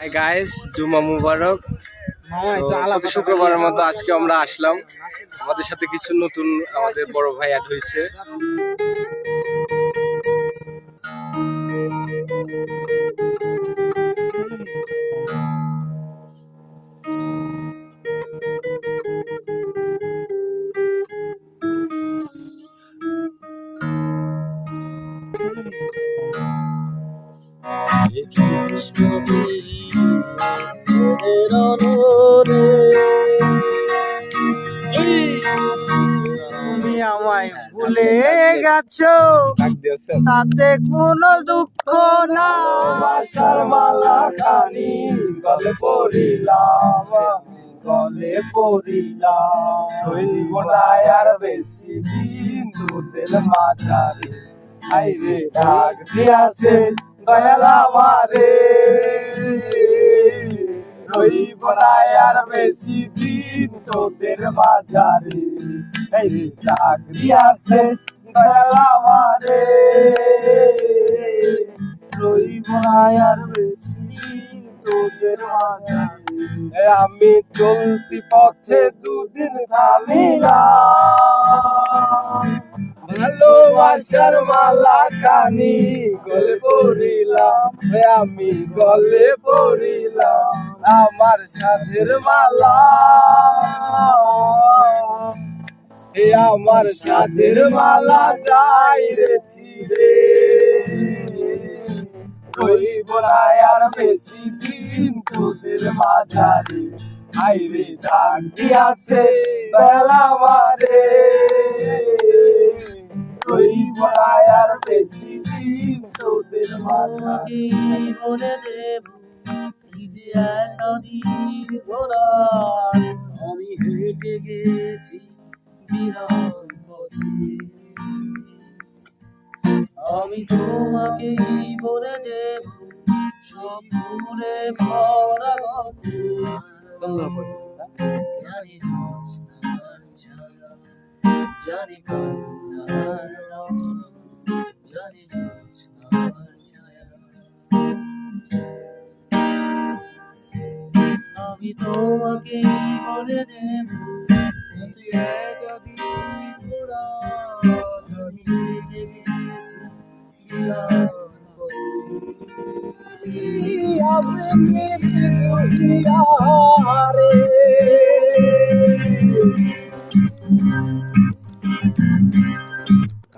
Hi guys জুমা মুবারক প্রতি শুক্রবারের মতো আজকে আমরা আসলাম। আমাদের সাথে কিছু নতুন আমাদের বড় ভাই অ্যাড হয়েছে। তুমি আমায় ভুলে গেছো, তাতে কোনো দুঃখ না মালা গলে পড়িলাম আর বেশি দিন তোদের মাঝারে আইরে ডাক দিয়াছে। দয়াল আমারে হইব না আর বেশি দিন তোদের মাঝারে আইরে ডাক দিয়াছে দয়াল আমারে রইব আর বেশি দিন তোদের এ আমি চলতি পথে দুদিন থামি না ভালোবাসার মালা কানি গলে পড়িলাম। আমি গলে পড়িলাম, আমার সাধের মালা। এ আমার সাধের মালা যাই রে ছিড়ে রইব না আর বেশি দিন তোদের মাঝারে আইরে ডাক দিয়াছে, বেলা মারে। রইব না আর বেশি দিন তোদের মাঝারে বলে দেব কি আমি হেঁটে গেছি বিরাট আমি তোমাকেই বলে দেব সব ভরা গল্পে। জানি জানি আমি তোমাকে বলে দেব তুই গেছি বিরাট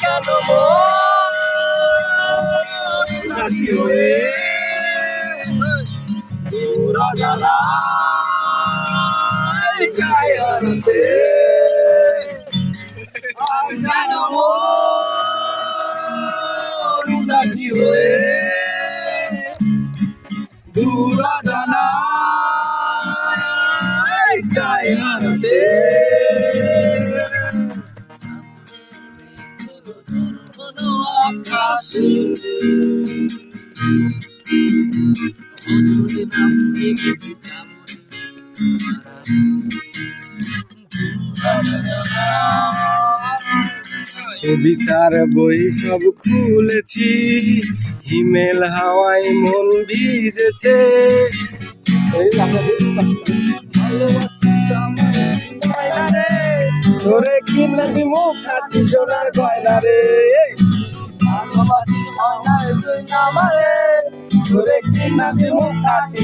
কেন হাসি হয়ে পুরা জ্বালা গায়ে হারতে কেন উদাসী হয়ে দূরা কবিতার বই সব খুলেছি হিমেল হাওয়ায় মন ভিজেছে। তোরে কিনা দিমু খাটি সোনার গয়না রে। ময়নায় তুই একটি মারে তোরে কি না দিমু কাটি